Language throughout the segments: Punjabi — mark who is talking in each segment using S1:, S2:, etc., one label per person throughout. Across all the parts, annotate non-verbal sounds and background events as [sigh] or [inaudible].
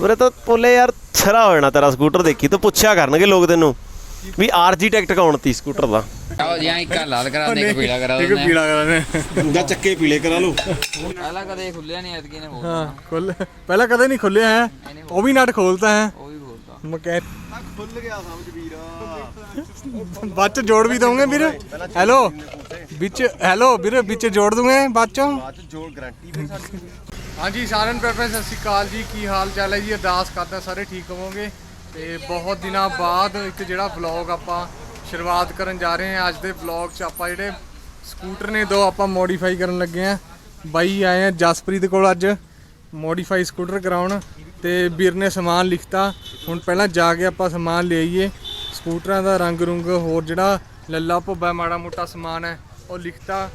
S1: ਉਰੇ ਤਾਂ ਪੋਲੇ ਯਾਰ ਛਰਾ ਹੋ ਜਾਣਾ ਤੇਰਾ ਸਕੂਟਰ ਦੇਖੀ ਤੂੰ ਪੁੱਛਿਆ ਕਰਨਗੇ ਲੋਕ ਤੈਨੂੰ ਵੀ ਆਰਜੀ ਟਿਕਟ ਕੌਣ ਤੀ ਸਕੂਟਰ ਦਾ?
S2: ਆਓ ਜਾਂ ਇੱਕ ਲਾਲ ਕਰਾ ਦੇ ਇੱਕ ਪੀਲਾ ਕਰਾ
S3: ਇੱਕ
S2: ਦਿੰਦੇ
S3: ਪੀਲਾ ਕਰਾਣੇ
S1: ਜਾਂ ਚੱਕੇ ਪੀਲੇ ਕਰਾ ਲਓ।
S2: ਪਹਿਲਾਂ ਕਦੇ ਖੁੱਲਿਆ ਨਹੀਂ ਐਤਕੀ ਨੇ ਬੋਲ
S3: ਹਾਂ ਖੁੱਲ ਪਹਿਲਾਂ ਕਦੇ ਨਹੀਂ ਖੁੱਲਿਆ ਹੈ। ਉਹ ਵੀ ਨਟ ਖੋਲਤਾ ਹੈ।
S2: ਉਹ ਵੀ ਬੋਲਦਾ
S3: ਮਕੈ ਖੁੱਲ ਗਿਆ ਸਮਝ ਵੀਰ। ਬਾਅਦ ਚ ਜੋੜ ਵੀ ਦਵਾਂਗੇ ਵੀਰ। ਹੈਲੋ ਵਿੱਚ ਹੈਲੋ ਵੀਰ ਵਿੱਚ ਜੋੜ ਦੂੰਗੇ ਬਾਅਦ ਚੋਂ।
S1: ਜੋੜ ਗਾਰੰਟੀ ਫਿਰ ਸਾਡੀ।
S3: ਹਾਂਜੀ, ਸਾਰਿਆਂ ਨੂੰ ਪਿਆਰ ਸਤਿ ਸ਼੍ਰੀ ਅਕਾਲ ਜੀ। ਕੀ ਹਾਲ ਚਾਲ ਹੈ ਜੀ? ਅਰਦਾਸ ਕਰਦਾ ਸਾਰੇ ਠੀਕ ਹੋਵੋਗੇ? ਤੇ ਬਹੁਤ ਦਿਨਾਂ ਬਾਅਦ ਇੱਕ ਜਿਹੜਾ ਵਲੌਗ ਆਪਾਂ ਸ਼ੁਰੂਆਤ ਕਰਨ ਜਾ ਰਹੇ ਹਾਂ। ਅੱਜ ਦੇ ਵਲੌਗ 'ਚ ਆਪਾਂ ਜਿਹੜੇ ਸਕੂਟਰ ਨੇ, ਦੋ ਆਪਾਂ ਮੋਡੀਫਾਈ ਕਰਨ ਲੱਗੇ ਆ ਬਾਈ ਆਏ ਆ ਜਸਪ੍ਰੀਤ ਕੋਲ ਅੱਜ ਮੋਡੀਫਾਈ ਸਕੂਟਰ ਕਰਾਉਣ ਤੇ ਵੀਰ ਨੇ ਸਮਾਨ ਲਿਖਤਾ। ਹੁਣ ਪਹਿਲਾਂ ਜਾ ਕੇ ਆਪਾਂ ਸਮਾਨ ਲੈ ਆਈਏ। ਸਕੂਟਰਾਂ ਦਾ ਰੰਗ ਰੁੰਗ ਹੋਰ ਜਿਹੜਾ ਲੱਲਾ ਭੁੱਬਾ ਮਾੜਾ ਮੋਟਾ ਸਮਾਨ ਹੈ, ਉਹ ਲਿਖਤਾ।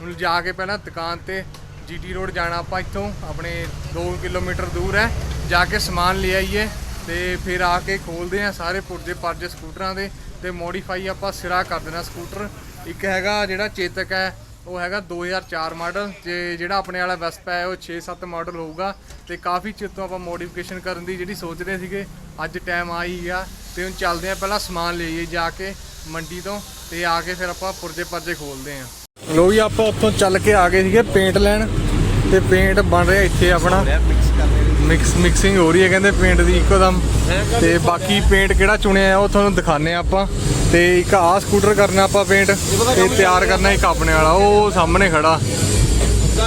S3: ਹੁਣ ਜਾ ਕੇ ਪਹਿਲਾਂ ਦੁਕਾਨ ਤੇ ਜੀਟੀ ਰੋਡ ਜਾਣਾ ਆਪਾਂ ਇੱਥੋਂ, ਆਪਣੇ 2 ਕਿਲੋਮੀਟਰ ਦੂਰ ਹੈ। ਜਾ ਕੇ ਸਮਾਨ ਲੈ ਆਈਏ ਤੇ ਫਿਰ ਆ ਕੇ ਖੋਲਦੇ ਆ ਸਾਰੇ ਪੁਰਜੇ ਪਰਜੇ ਸਕੂਟਰਾਂ ਦੇ ਤੇ ਮੋਡੀਫਾਈ ਆਪਾਂ ਸਿਰਾ ਕਰ ਦੇਣਾ ਸਕੂਟਰ। ਇੱਕ ਹੈਗਾ ਜਿਹੜਾ ਚੇਤਕ ਹੈ, ਉਹ ਹੈਗਾ 2004 ਮਾਡਲ ਤੇ ਜਿਹੜਾ ਆਪਣੇ ਵਾਲਾ ਵੈਸਪਾ ਹੈ, ਉਹ 6-7 ਮਾਡਲ ਹੋਊਗਾ ਤੇ ਕਾਫੀ ਚਿਰ ਤੋਂ ਆਪਾਂ ਮੋਡੀਫਿਕੇਸ਼ਨ ਕਰਨ ਦੀ ਜਿਹੜੀ ਸੋਚ ਰਹੇ ਸੀਗੇ, ਅੱਜ ਟਾਈਮ ਆ ਹੀ ਗਿਆ ਤੇ ਹੁਣ ਚੱਲਦੇ ਆ ਪਹਿਲਾਂ ਸਮਾਨ ਲਈਏ ਜਾ ਕੇ ਮੰਡੀ ਤੋਂ ਤੇ ਆ ਕੇ ਫਿਰ ਆਪਾਂ ਪੁਰਜੇ ਪਰਜੇ ਖੋਲਦੇ ਆ ਲੋ ਵੀ ਆਪਾਂ ਉੱਥੋਂ ਚੱਲ ਕੇ ਆ ਗਏ ਸੀਗੇ ਪੇਂਟ ਲੈਣ ਤੇ ਪੇਂਟ ਬਣ ਰਿਹਾ ਇੱਥੇ ਆਪਣਾ। ਮਿਕਸ ਮਿਕਸਿੰਗ ਹੋ ਰਹੀ ਹੈ ਕਹਿੰਦੇ ਪੇਂਟ ਦੀ ਇੱਕੋਦਮ। ਤੇ ਬਾਕੀ ਪੇਂਟ ਕਿਹੜਾ ਚੁਣਿਆ ਉਹ ਤੁਹਾਨੂੰ ਦਿਖਾਣੇ ਆਪਾਂ। ਤੇ ਇੱਕ ਆਹ ਸਕੂਟਰ ਕਰਨਾ ਆਪਾਂ ਪੇਂਟ ਤੇ ਤਿਆਰ ਕਰਨਾ ਇੱਕ ਆਪਣੇ ਵਾਲਾ ਉਹ ਸਾਹਮਣੇ ਖੜਾ।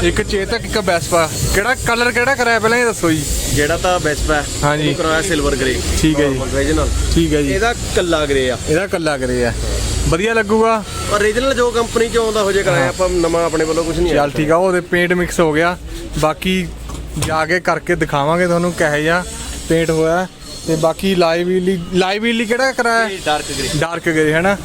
S3: ਇੱਕ ਚੇਤਕ ਇੱਕ ਬੈਸਪਾ ਕਿਹੜਾ ਕਲਰ ਕਿਹੜਾ ਕਰਾਇਆ ਪਹਿਲਾਂ ਇਹ ਦੱਸੋ ਜੀ?
S1: ਜਿਹੜਾ ਤਾਂ ਬੈਸਟ ਹੈ
S3: ਹਾਂਜੀ।
S1: ਉਹ ਕਰਾਇਆ ਸਿਲਵਰ ਗ੍ਰੇ
S3: ਠੀਕ ਹੈ ਜੀ।
S1: ਓਰੀਜਨਲ
S3: ਠੀਕ ਹੈ ਜੀ।
S1: ਇਹਦਾ ਕੱਲਾ ਗ੍ਰੇ ਆ।
S3: ਇਹਦਾ ਕੱਲਾ ਕਰੇ ਆ। ਵਧੀਆ ਲੱਗੂਗਾ?
S1: ਓਰੀਜਨਲ ਜੋ ਕੰਪਨੀ ਚ ਆਉਂਦਾ ਹੋ ਜੇ ਕਰਾਇਆ ਆਪਾਂ ਨਵਾਂ ਆਪਣੇ ਵੱਲੋਂ ਕੁਝ ਨਹੀਂ
S3: ਚੱਲ ਠੀਕ ਆ ਉਹਦੇ ਪੇਂਟ ਮਿਕਸ ਹੋ ਗਿਆ। ਬਾਕੀ ਜਾ ਕੇ ਕਰਕੇ ਦਿਖਾਵਾਂਗੇ ਤੁਹਾਨੂੰ ਕਿਹੋ ਜਿਹਾ ਪੇਂਟ ਹੋਇਆ। ਤੇ ਬਾਕੀ ਲਾਈਵ ਈਲੀ ਲਾਈਵ ਈਲੀ ਕਿਹੜਾ ਕਰਾਇਆ?
S1: ਡਾਰਕ ਗ੍ਰੇ
S3: ਡਾਰਕ ਗ੍ਰੇ ਹੈਨਾ?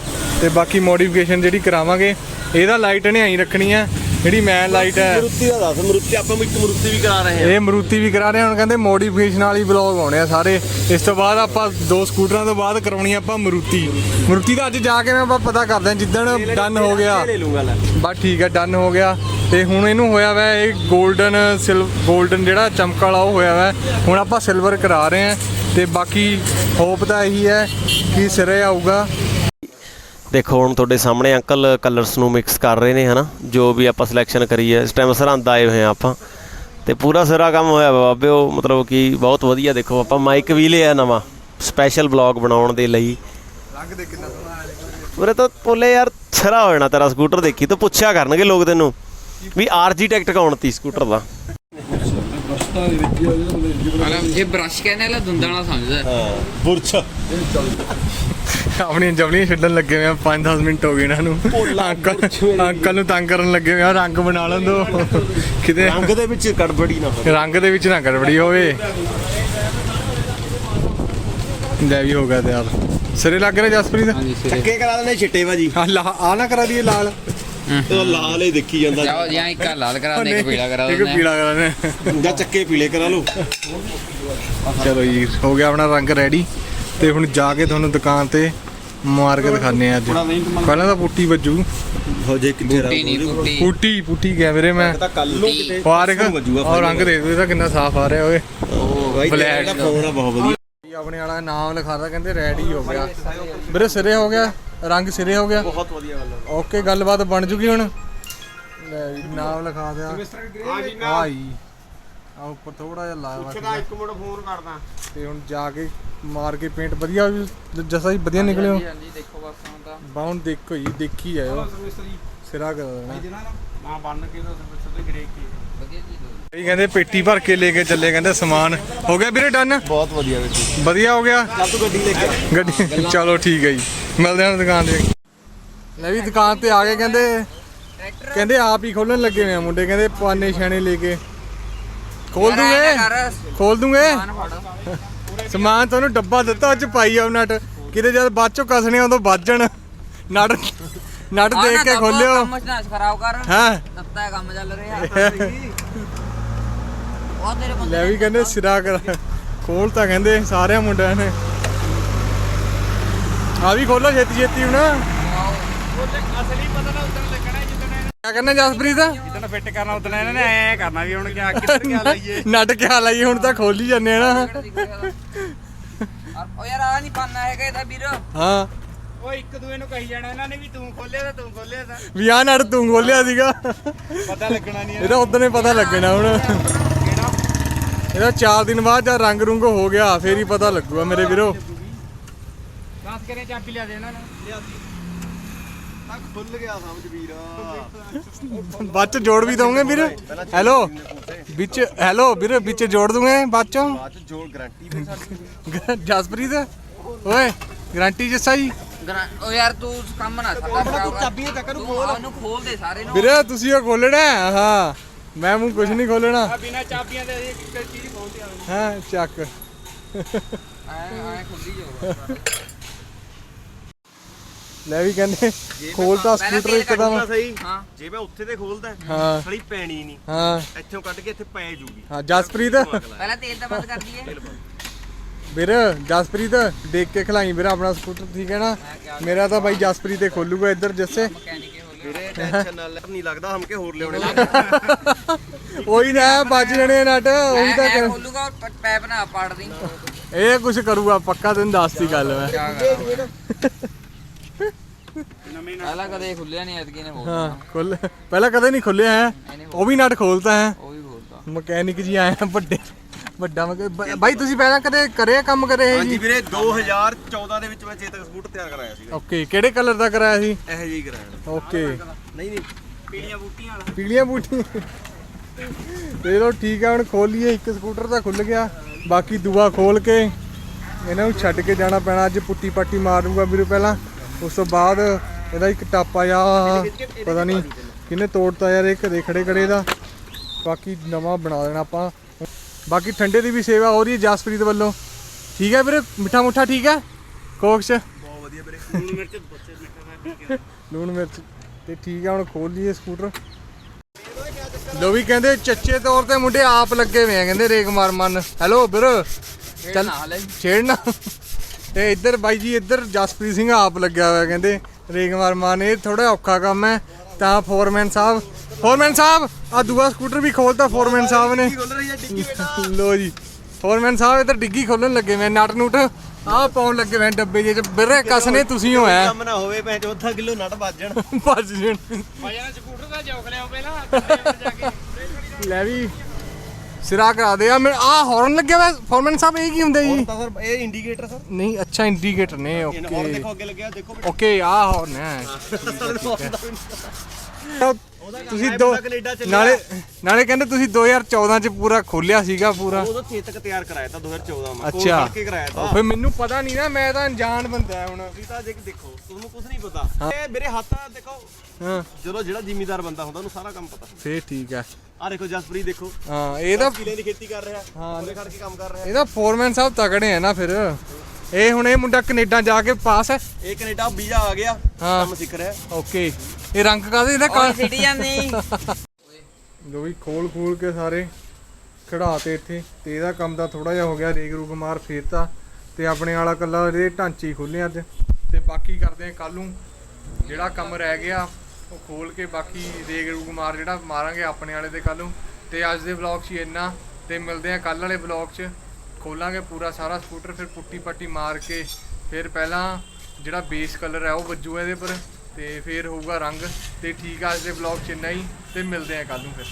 S3: ਤੇ ਬਾਕੀ ਮੋਡੀਫਿਕੇਸ਼ਨ ਜਿਹੜੀ ਕਰਾਵਾਂਗੇ ਇਹਦਾ ਲਾਈਟ ਨੇ ਆਈ ਰੱਖਣੀ ਹੈ ਜਿਹੜੀ ਮੈਂ ਲਾਈਟ ਹੈ।
S1: ਮਰੂਤੀ ਦਾ ਦੱਸ ਮਰੂਤੀ ਆਪਾਂ ਇੱਕ ਮਰੂਤੀ ਵੀ ਕਰਾ ਰਹੇ ਹਾਂ।
S3: ਇਹ ਮਰੂਤੀ ਵੀ ਕਰਾ ਰਹੇ ਹਾਂ। ਹੁਣ ਕਹਿੰਦੇ ਮੋਡੀਫਿਕੇਸ਼ਨ ਵਾਲੀ ਵਲੌਗ ਆਉਣੇ ਆ ਸਾਰੇ। ਇਸ ਤੋਂ ਬਾਅਦ ਆਪਾਂ ਦੋ ਸਕੂਟਰਾਂ ਤੋਂ ਬਾਅਦ ਕਰਾਉਣੀ ਆਪਾਂ ਮਰੂਤੀ। ਮਰੂਤੀ ਦਾ ਅੱਜ ਜਾ ਕੇ ਮੈਂ ਆਪਾਂ ਪਤਾ ਕਰਦੇ ਹਾਂ ਜਿੱਦਣ ਡਨ ਹੋ ਗਿਆ। ਬਸ ਠੀਕ ਹੈ ਡਨ ਹੋ ਗਿਆ। ਤੇ ਹੁਣ ਇਹਨੂੰ ਹੋਇਆ ਵਾ ਇਹ 골ਡਨ ਸਿਲ 골ਡਨ ਜਿਹੜਾ ਚਮਕ ਵਾਲਾ ਉਹ ਹੋਇਆ ਵਾ। ਹੁਣ ਆਪਾਂ ਸਿਲਵਰ ਕਰਾ ਰਹੇ ਹਾਂ। ਤੇ ਬਾਕੀ ਹੋਪ ਤਾਂ ਇਹੀ ਹੈ ਕਿ ਸਿਰੇ ਆਊਗਾ।
S1: ਦੇਖੋ ਹੁਣ ਤੁਹਾਡੇ ਸਾਹਮਣੇ ਅੰਕਲ ਕਲਰਸ ਨੂੰ ਮਿਕਸ ਕਰ ਰਹੇ ਨੇ ਹਨਾ? ਜੋ ਵੀ ਆਪਾਂ ਸਿਲੈਕਸ਼ਨ ਕਰੀ ਹੈ ਇਸ ਟਾਈਮ ਸਰਹੰਦ ਆਏ ਹੋਏ ਆ ਆਪਾਂ। ਤੇ ਪੂਰਾ ਸਿਰਾ ਕੰਮ ਹੋਇਆ ਬਾਬੇ ਉਹ ਮਤਲਬ ਕਿ ਬਹੁਤ ਵਧੀਆ ਦੇਖੋ ਆਪਾਂ ਮਾਈਕ ਵੀ ਲਿਆ ਨਵਾਂ ਸਪੈਸ਼ਲ ਬਲੌਗ ਬਣਾਉਣ ਦੇ ਲਈ।
S3: ਰੰਗ ਦੇ ਕਿੰਨਾ ਸੋਹਣਾ
S1: ਉਰੇ ਤਾਂ ਪੋਲੇ ਯਾਰ ਛਰਾ ਹੋ ਜਾਣਾ ਤੇਰਾ ਸਕੂਟਰ ਦੇਖੀ ਤੂੰ ਪੁੱਛਿਆ ਕਰਨਗੇ ਲੋਕ ਤੈਨੂੰ ਵੀ ਆਰਜੀ ਟਿਕਟ ਕੌਣ ਤੀ ਸਕੂਟਰ ਦਾ?
S2: ਮਤਲਬ ਜੇ ਬ੍ਰਸ਼ ਕਹਿੰਦੇ ਲਾ ਦੁੰਦਾਂ ਨਾਲ ਸਮਝਦਾ।
S1: ਬੁਰਛ
S3: ਆਪਣੀਆਂ ਜਵਲੀਆਂ ਛੱਡਣ ਲੱਗੇ ਹੋਏ ਆ 5-10 ਮਿੰਟ ਹੋ ਗਏ ਇਹਨਾਂ ਨੂੰ। ਅੰਕਲ ਅੰਕਲ ਨੂੰ ਤੰਗ ਕਰਨ ਲੱਗੇ ਹੋਏ ਆ ਰੰਗ ਬਣਾ ਲੈਣ ਦੋ। ਕਿਤੇ
S1: ਰੰਗ ਦੇ ਵਿੱਚ ਗੜਬੜੀ ਨਾ ਹੋਵੇ।
S3: ਰੰਗ ਦੇ ਵਿੱਚ ਨਾ ਗੜਬੜੀ ਹੋਵੇ। ਲੈ ਵੀ ਹੋ ਗਿਆ ਤਿਆਰ। ਸਿਰੇ ਲੱਗ ਰਿਹਾ ਜਸਪ੍ਰੀਤ?
S2: ਹਾਂਜੀ ਸਿਰੇ।
S1: ਚੱਕੇ ਕਰਾ ਦਿੰਦੇ ਛਿੱਟੇ ਭਾਜੀ।
S3: ਆ ਲਾ ਆ ਨਾ ਕਰਾ ਦਈਏ ਲਾਲ।
S1: ਉਹ ਲਾਲ ਹੀ ਦੇਖੀ ਜਾਂਦਾ।
S2: ਆਓ ਜਾਂ ਇੱਕ ਲਾਲ ਕਰਾ ਦੇ ਇੱਕ ਪੀਲਾ ਕਰਾ
S3: ਇੱਕ
S2: ਦਿੰਦੇ।
S3: ਪੀਲਾ ਕਰਾਣੇ
S1: ਜਾਂ ਚੱਕੇ ਪੀਲੇ ਕਰਾ ਲਓ।
S3: ਚਲੋ ਜੀ ਹੋ ਗਿਆ ਆਪਣਾ ਰੰਗ ਰੈਡੀ। ਤੇ ਹੁਣ ਜਾ ਕੇ ਤੁਹਾਨੂੰ ਦੁਕਾਨ ਤੇ ਮਾਰ ਕੇ ਦਿਖਾਣੇ ਆ ਅੱਜ। ਪਹਿਲਾਂ ਤਾਂ ਪੁੱਟੀ ਵੱਜੂ।
S1: ਹੋ ਜੇ ਕਿੰਨੇ
S2: ਪੁੱਟੀ ਨਹੀਂ ਪੁੱਟੀ।
S3: ਪੁੱਟੀ ਕੈਮਰੇ ਮੈਂ?
S1: ਤਾਂ ਕੱਲ ਨੂੰ ਕਿਤੇ
S3: ਫਾਰਕ
S1: ਵੱਜੂਗਾ
S3: ਔਰ ਰੰਗ ਦੇਖ ਇਹਦਾ ਕਿੰਨਾ ਸਾਫ਼ ਆ ਰਿਹਾ ਓਏ।
S1: ਉਹ ਬਾਈ ਜਿਹੜਾ ਫੋਨ ਆ ਬਹੁਤ ਵਧੀਆ।
S3: ਜੀ ਆਪਣੇ ਵਾਲਾ ਨਾਮ ਲਿਖਾਦਾ ਕਹਿੰਦੇ ਰੈਡੀ ਹੋ ਗਿਆ। ਵੀਰੇ ਸਿਰੇ ਹੋ ਗਿਆ? ਰੰਗ ਸਿਰੇ ਹੋ ਗਿਆ?
S1: ਬਹੁਤ ਵਧੀਆ ਗੱਲ
S3: ਓਕੇ ਗੱਲਬਾਤ ਬਣ ਜੂਗੀ ਹੁਣ। ਲੈ ਨਾਮ ਲਿਖਾ ਦਿਆ। ਹਾਂ ਜੀ ਆ ਉੱਪਰ ਥੋੜਾ ਜਿਹਾ ਲਾਇਆ ਵਾ ਸੀਗਾ।
S1: ਇੱਕ ਮਿੰਟ ਫੋਨ ਕਰਦਾ।
S3: ਤੇ ਹੁਣ ਜਾ ਕੇ ਮਾਰ ਕੇ ਪੇਂਟ ਵਧੀਆ ਵੀ ਜਸਾ ਜੀ ਵਧੀਆ ਨਿਕਲਿਓ।
S2: ਹਾਂਜੀ ਹਾਂਜੀ ਦੇਖੋ ਬਸ ਹੁਣ ਤਾਂ।
S3: ਬਾਉਨ ਦੇਖੋ ਜੀ ਦੇਖੀ ਜਾਇਓ। ਸਿਰਾ ਕਰ ਦੇਣਾ।
S1: ਨਾ ਬੰਨ ਕੇ ਤਾਂ ਸਿੱਧੇ ਗ੍ਰੇ ਕੀ
S2: ਵਧੀਆ ਚੀਜ਼
S3: ਇਹ ਕਹਿੰਦੇ ਪੇਟੀ ਭਰ ਕੇ ਲੈ ਕੇ ਚੱਲੇ ਕਹਿੰਦੇ ਸਮਾਨ। ਹੋ ਗਿਆ ਵੀਰੇ ਡਨ
S1: ਬਹੁਤ ਵਧੀਆ ਵੀਰ।
S3: ਵਧੀਆ ਹੋ ਗਿਆ?
S1: ਚੱਲ ਤੂੰ ਗੱਡੀ ਲੈ ਕੇ।
S3: ਗੱਡੀ ਚਲੋ ਠੀਕ ਹੈ ਜੀ। ਮਿਲਦੇ ਹਾਂ ਦੁਕਾਨ ਤੇ। ਲੈ ਵੀ ਦੁਕਾਨ ਤੇ ਆ ਗਏ ਕਹਿੰਦੇ ਕਹਿੰਦੇ ਆਪ ਹੀ ਖੋਲਣ ਲੱਗੇ ਨੇ ਮੁੰਡੇ ਕਹਿੰਦੇ ਪਾਨੇ ਛਾਣੇ ਲੈ ਕੇ। ਖੋਲ ਦੂੰਗੇ? ਖੋਲ ਦੂੰਗੇ? ਸਮਾਨ ਤੁਹਾਨੂੰ ਡੱਬਾ ਦਿੱਤਾ ਅੱਜ ਪਾਈ ਆਉ ਨਟ। ਕਿਤੇ ਜਦ ਬਾਅਦ ਚੋਂ ਕਸਣੇ ਉਦੋਂ ਵੱਜਣ ਨਟ ਨਟ ਦੇਖ ਕੇ ਖੋਲਿਓ।
S4: ਕੰਮ ਨਾ ਖਰਾਬ ਕਰ।
S3: ਹਾਂ?
S4: ਦਿੱਤਾ ਹੈ ਕੰਮ ਚੱਲ ਰਿਹਾ ਉਹ ਤੇਰੇ ਬੰਦੇ
S3: ਲੈ ਵੀ ਕਹਿੰਦੇ ਸਿਰਾ ਕਰ। ਖੋਲ ਤਾਂ ਕਹਿੰਦੇ ਸਾਰਿਆਂ ਮੁੰਡਿਆਂ ਨੇ। ਆ ਵੀ ਖੋਲੋ ਛੇਤੀ ਛੇਤੀ ਹੁਣ ਕਿਆ ਕਰਨਾ ਜਸਪ੍ਰੀਤ?
S5: ਜਿੱਦਣ ਫਿੱਟ ਕਰਨਾ ਉਦੋਂ ਇਹਨਾਂ ਨੇ ਐ ਕਰਨਾ ਵੀ ਹੁਣ ਕਿਆ ਕਿੱਧਰ ਗਿਆ [laughs] ਲਾਈਏ।
S3: ਨਟ ਕਿਆ ਲਾਈ ਹੁਣ ਤਾਂ ਖੋਲੀ ਜਾਂਦੇ ਆ ਨਾ।
S4: ਉਹ ਯਾਰ ਆ ਨਹੀਂ ਪਾਣਾ ਹੈਗਾ ਇਹਦਾ ਵੀਰ।
S3: ਹਾਂ।
S5: ਉਹ ਇੱਕ ਦੂਏ ਨੂੰ ਕਹੀ ਜਾਣਾ ਇਹਨਾਂ ਨੇ ਵੀ ਤੂੰ ਖੋਲਿਆ ਤਾਂ ਤੂੰ ਖੋਲਿਆ ਤਾਂ।
S3: ਵੀ ਆ ਨਟ ਤੂੰ ਖੋਲਿਆ ਸੀਗਾ।
S5: ਪਤਾ ਲੱਗਣਾ ਨਹੀਂ
S3: ਇਹਦਾ ਉਦੋਂ ਹੀ ਪਤਾ ਲੱਗਣਾ ਹੁਣ।
S5: ਕਿਹੜਾ?
S3: ਇਹਦਾ 4 ਦਿਨ ਬਾਅਦ ਜਦ ਰੰਗ ਰੁੰਗ ਹੋ ਗਿਆ ਫੇਰ ਹੀ ਪਤਾ ਲੱਗੂਗਾ ਮੇਰੇ ਵੀਰੋ।
S5: ਦੱਸ ਕਰੇ ਚਾਬੀ ਲਿਆ ਦੇ ਇਹਨਾਂ ਨੂੰ?
S3: ਬਾਅਦ ਚ ਜੋੜ ਵੀ ਦੋਗੇ ਵੀਰ। ਹੈਲੋ। ਵਿੱਚ ਹੈਲੋ ਵੀਰ ਵਿੱਚ ਜੋੜ ਦੂੰਗੇ ਬਾਅਦ ਚੋਂ।
S1: ਬਾਅਦ ਚ ਜੋੜ ਗਾਰੰਟੀ ਦੇ ਸਾਡੀ।
S3: ਜਸਪ੍ਰੀਤ ਓਏ ਗਾਰੰਟੀ ਜੱਸਾ ਜੀ
S4: ਉਹ ਯਾਰ ਤੂੰ ਕੰਮ ਨਾ ਸਾਡਾ ਕਰ ਚਾਬੀਆਂ ਚੱਕ ਨੂੰ ਖੋਲ। ਉਹਨੂੰ ਖੋਲ ਦੇ ਸਾਰੇ ਨੂੰ।
S3: ਵੀਰੇ ਤੁਸੀਂ ਉਹ ਖੋਲਣਾ ਹੈ? ਹਾਂ। ਮੈਂ ਮੂੰਹ ਕੁਝ ਨਹੀਂ ਖੋਲਣਾ
S5: ਆ ਬਿਨਾ ਚਾਬੀਆਂ ਦੇ ਅਸੀਂ ਇੱਕ ਚੀਜ਼ ਪਹੁੰਚਿਆ
S3: ਹਾਂ ਚੱਕ।
S4: ਐ ਐ ਖੁੱਲੀ ਜਾਓ
S3: ਲੈ ਵੀ ਕਹਿੰਦੇ ਖੋਲਤਾ ਸਕੂਟਰ ਇੱਕਦਮ।
S1: ਸਹੀ।
S4: ਹਾਂ।
S1: ਜੇ ਮੈਂ ਉੱਥੇ ਤੇ ਖੋਲਦਾ
S3: ਹਾਂ।
S1: ਥੜੀ ਪੈਣੀ ਨਹੀਂ
S3: ਹਾਂ।
S1: ਇੱਥੋਂ ਕੱਢ ਕੇ ਇੱਥੇ ਪੈ ਜੂਗੀ।
S3: ਹਾਂ ਜਸਪ੍ਰੀਤ।
S4: ਪਹਿਲਾਂ ਤੇਲ ਤਾਂ ਬੰਦ ਕਰ ਦਈਏ
S3: ਵੀਰ ਜਸਪ੍ਰੀਤ ਦੇਖ ਕੇ ਖਲਾਈ ਵੀਰ ਆਪਣਾ ਸਕੂਟਰ ਠੀਕ ਹੈ ਨਾ? ਮੇਰਾ ਤਾਂ ਬਾਈ ਜਸਪ੍ਰੀਤ ਤੇ ਖੋਲੂਗਾ ਇੱਧਰ ਜੱਸੇ।
S1: ਵੀਰੇ ਟੈਨਸ਼ਨ ਨਾਲ ਨਹੀਂ ਲੱਗਦਾ ਹਮਕੇ ਹੋਰ ਲਿਆਉਣੇ [laughs]
S3: ਉਹੀ ਨਾ ਜਣੇ ਨਟ ਉਹੀ ਤਾਂ ਕਰ-
S4: ਖੋਲੂਗਾ ਪੈਪ ਨਾ ਪਾੜ ਦੀ
S3: ਇਹ ਕੁਝ ਕਰੂਗਾ ਪੱਕਾ ਤੈਨੂੰ ਦੱਸਤੀ ਗੱਲ ਮੈਂ।
S4: ਪਹਿਲਾਂ ਕਦੇ ਖੁੱਲਿਆ ਨਹੀਂ ਐਤਕੀ ਨੇ ਹੋਰ
S3: ਹਾਂ ਖੁੱਲ ਪਹਿਲਾਂ ਕਦੇ ਨਹੀਂ ਖੁੱਲਿਆ ਹੈ। ਉਹ ਵੀ ਨਟ ਖੋਲਤਾ ਹੈ।
S4: ਉਹ ਵੀ ਖੋਲਦਾ
S3: ਮਕੈਨਿਕ ਜੀ ਆਏ ਆ ਵੱਡੇ ਵੱਡਾ ਬਾਈ ਤੁਸੀਂ ਪਹਿਲਾਂ ਕਦੇ ਕਰਿਆ ਕੰਮ ਕਰੇ ਇਹ
S1: ਹਾਂਜੀ
S3: ਜੀ?
S1: ਵੀਰੇ 2014 ਦੇ ਵਿੱਚ ਮੈਂ ਚੇਤਕ ਸਕੂਟਰ ਤਿਆਰ ਕਰਾਇਆ ਸੀਗਾ।
S3: ਓਕੇ ਕਿਹੜੇ ਕਲਰ ਦਾ ਕਰਾਇਆ ਸੀ?
S1: ਇਹੋ ਜਿਹੀ ਕਰਾਇਆ
S3: ਓਕੇ।
S1: ਨਹੀਂ ਨਹੀਂ
S5: ਪੀਲੀਆਂ ਬੂਟੀਆਂ ਵਾਲਾ।
S3: ਪੀਲੀਆਂ ਬੂਟੀ ਚਲੋ ਠੀਕ ਆ ਹੁਣ ਖੋਲ ਲਈਏ ਇੱਕ ਸਕੂਟਰ ਤਾਂ ਖੁੱਲ ਗਿਆ। ਬਾਕੀ ਦੂਆ ਖੋਲ ਕੇ ਇਹਨਾਂ ਨੂੰ ਛੱਡ ਕੇ ਜਾਣਾ ਪੈਣਾ। ਅੱਜ ਪੁੱਟੀ ਪੱਟੀ ਮਾਰੂਗਾ ਵੀਰੇ ਪਹਿਲਾਂ। ਉਸ ਤੋਂ ਬਾਅਦ ਇਹਦਾ ਇੱਕ ਟਾਪਾ ਆ ਪਤਾ ਨਹੀਂ ਕਿਹਨੇ ਤੋੜਤਾ ਯਾਰ ਇਹ ਕਦੇ ਖੜੇ ਖੜੇ ਦਾ ਬਾਕੀ ਨਵਾਂ ਬਣਾ ਦੇਣਾ ਆਪਾਂ। ਬਾਕੀ ਠੰਡੇ ਦੀ ਵੀ ਸੇਵਾ ਹੋ ਰਹੀ ਹੈ ਜਸਪ੍ਰੀਤ ਵੱਲੋਂ। ਠੀਕ ਹੈ ਵੀਰੇ? ਮਿੱਠਾ ਮੁੱਠਾ ਠੀਕ ਹੈ? ਕੋਕਸ
S1: ਬਹੁਤ ਵਧੀਆ ਵੀਰੇ।
S5: ਲੂਣ ਮਿਰਚ ਬੱਚੇ ਮਿੱਠਾ
S3: ਲੂਣ ਮਿਰਚ। ਤੇ ਠੀਕ ਆ ਹੁਣ ਖੋਲ ਲਈਏ ਸਕੂਟਰ। ਲੋ ਵੀ ਕਹਿੰਦੇ ਚੱਚੇ ਤੌਰ ਤੇ ਮੁੰਡੇ ਆਪ ਲੱਗੇ ਹੋਏ ਆ ਕਹਿੰਦੇ ਰੇਕ ਮਾਰ ਮਨ ਹੈਲੋ ਵੀਰ। ਚੱਲ ਛੇੜਨਾ। ਤੇ ਇੱਧਰ ਬਾਈ ਜੀ ਇੱਧਰ ਜਸਪ੍ਰੀਤ ਸਿੰਘ ਆਪ ਲੱਗਿਆ ਹੋਇਆ ਕਹਿੰਦੇ। ਰੇਕ ਮਾਰ ਇਹ ਥੋੜਾ ਔਖਾ ਕੰਮ ਹੈ। ਤਾਂ ਫੋਰਮੈਨ ਸਾਹਿਬ ਫੋਰਮੈਨ ਸਾਹਿਬ ਆ ਦੂਆ ਸਕੂਟਰ ਵੀ ਖੋਲਤਾ ਫੋਰਮੈਨ ਸਾਹਿਬ ਨੇ।
S1: ਹੈ
S3: ਲੋ ਜੀ ਫੋਰਮੈਨ ਸਾਹਿਬ ਇੱਧਰ ਡਿੱਗੀ ਖੋਲਣ ਲੱਗੇ ਮੈਂ ਨਟ ਨੂਟ ਆਹ ਪਾਉਣ ਲੱਗੇ ਹੋਏ ਡੱਬੇ ਜੇ ਚ। ਵੀਰੇ ਕਸਨੇ ਤੁਸੀਂ ਹੋਇਆ
S1: ਕੰਮ ਨਾ ਹੋਵੇ ਭੈਣ ਚੋ ਅੱਧਾ ਕਿਲੋ ਨਟ ਵੱਜਣ
S3: ਭੱਜ ਜਣ।
S5: ਵਜਨ ਸਕੂਟਰ ਦਾ ਜੋਕ ਲਿਆਓ ਪਹਿਲਾਂ ਥੱਲੇ ਜਾ ਕੇ।
S3: ਲੈ ਵੀ। ਸਿਰਾ ਕਰਾ ਦੇ ਆ। ਮੈਂ ਆ ਹਾਰਨ ਲੱਗਿਆ ਹੋਇਆ ਫੋਰਮੈਨ ਸਾਹਿਬ ਇਹ ਕੀ ਹੁੰਦਾ ਜੀ?
S1: ਤਾਂ ਸਰ ਇਹ ਇੰਡੀਕੇਟਰ ਸਰ।
S3: ਨਹੀਂ ਅੱਛਾ ਇੰਡੀਕੇਟਰ ਨੇ
S1: ਹੋਰ
S3: ਓਕੇ
S1: ਦੇਖੋ ਅੱਗੇ ਲੱਗਿਆ ਦੇਖੋ
S3: ਓਕੇ ਆ ਹਾਰਨ ਹੈ। [laughs] ਤੁਸੀਂ ਦੋ
S1: ਕੈਨੇਡਾ ਚੱਲਿਆ।
S3: ਨਾਲੇ ਨਾਲੇ ਕਹਿੰਦੇ ਤੁਸੀਂ 2014 ਚ ਪੂਰਾ ਖੋਲਿਆ ਸੀਗਾ ਪੂਰਾ।
S1: ਉਦੋਂ ਚੇਤਕ ਤਿਆਰ ਕਰਾਇਆ ਤਾਂ 2014 ਮੈਂ। ਕੋਲ
S3: ਅੱਛਾ
S1: ਕਰਕੇ ਕਰਾਇਆ ਤਾਂ।
S3: ਫਿਰ ਮੈਨੂੰ ਪਤਾ ਨਹੀਂ ਨਾ ਮੈਂ ਤਾਂ ਅਣਜਾਣ ਬੰਦਾ ਹੁਣ।
S1: ਤੁਸੀਂ ਤਾਂ ਦੇਖ ਦੇਖੋ ਤੁਹਾਨੂੰ ਕੁਝ ਨਹੀਂ ਪਤਾ। ਇਹ ਮੇਰੇ ਹੱਥ ਆ ਦੇਖੋ
S3: ਹਾਂ।
S1: ਜਦੋਂ ਜਿਹੜਾ ਜ਼ਿਮੀਦਾਰ ਬੰਦਾ ਹੁੰਦਾ ਉਹਨੂੰ ਸਾਰਾ ਕੰਮ ਪਤਾ।
S3: ਫੇਰ ਠੀਕ ਹੈ
S1: ਆ ਦੇਖੋ ਜਸਪ੍ਰੀਤ ਦੇਖੋ।
S3: ਹਾਂ ਇਹ ਤਾਂ
S1: ਕਿਲੇ ਦੀ ਖੇਤੀ ਕਰ ਰਿਹਾ
S3: ਹਾਂ।
S1: ਉਹਦੇ ਖੜ ਕੇ ਕੰਮ ਕਰ ਰਿਹਾ।
S3: ਇਹਦਾ ਫੋਰਮੈਨ ਸਾਹਿਬ ਤਗੜੇ ਆ ਨਾ ਫਿਰ। ਇਹ ਹੁਣ ਇਹ ਮੁੰਡਾ ਕੈਨੇਡਾ ਜਾ ਕੇ ਪਾਸ ਹੈ।
S1: ਇਹ ਕੈਨੇਡਾ ਵੀਜ਼ਾ ਆ ਗਿਆ
S3: ਹਾਂ।
S1: ਕੰਮ ਸਿੱਖ ਰਿਹਾ।
S3: ਓਕੇ। ਇਹ ਰੰਗ ਕਾਦੇ ਇਹਦਾ ਕਾਲ
S4: ਸਿੱਟੀ ਜਾਂਦੀ। [laughs]
S3: ਜੋ ਵੀ ਖੋਲ ਖੋਲ ਕੇ ਸਾਰੇ ਖੜਾਤੇ ਇੱਥੇ। ਤੇ ਇਹਦਾ ਕੰਮ ਦਾ ਥੋੜਾ ਜਿਹਾ ਹੋ ਗਿਆ ਰੇਗ ਰੂਗ ਮਾਰ ਫੇਰਤਾ। ਤੇ ਆਪਣੇ ਵਾਲਾ ਕੱਲਾ ਇਹਦੇ ਢਾਂਚੇ ਖੋਲੇ ਅੱਜ। ਤੇ ਬਾਕੀ ਕਰਦੇ ਆ ਕੱਲ ਨੂੰ। ਜਿਹੜਾ ਕੰਮ ਰਹਿ ਗਿਆ ਉਹ ਖੋਲ ਕੇ ਬਾਕੀ ਰੇਗ ਰੂਗ ਮਾਰ ਜਿਹੜਾ ਮਾਰਾਂਗੇ ਆਪਣੇ ਵਾਲੇ ਦੇ ਕੱਲ ਨੂੰ। ਤੇ ਅੱਜ ਦੇ ਵਲੌਗ 'ਚ ਇੰਨਾ। ਤੇ ਮਿਲਦੇ ਆ ਕੱਲ ਵਾਲੇ ਵਲੌਗ 'ਚ। ਖੋਲਾਂਗੇ ਪੂਰਾ ਸਾਰਾ ਸਕੂਟਰ ਫਿਰ ਪੁੱਟੀ ਪੱਟੀ ਮਾਰ ਕੇ, ਫਿਰ ਪਹਿਲਾਂ ਜਿਹੜਾ ਬੇਸ ਕਲਰ ਹੈ ਉਹ ਵੱਜੂ ਇਹਦੇ ਪਰ, ਤੇ ਫਿਰ ਹੋਊਗਾ ਰੰਗ। ਤੇ ਠੀਕ ਆ ਅੱਜ ਦੇ ਵਲੌਗ 'ਚ ਇੰਨਾ ਹੀ। ਤੇ ਮਿਲਦੇ ਆ ਕੱਲ ਨੂੰ ਫਿਰ।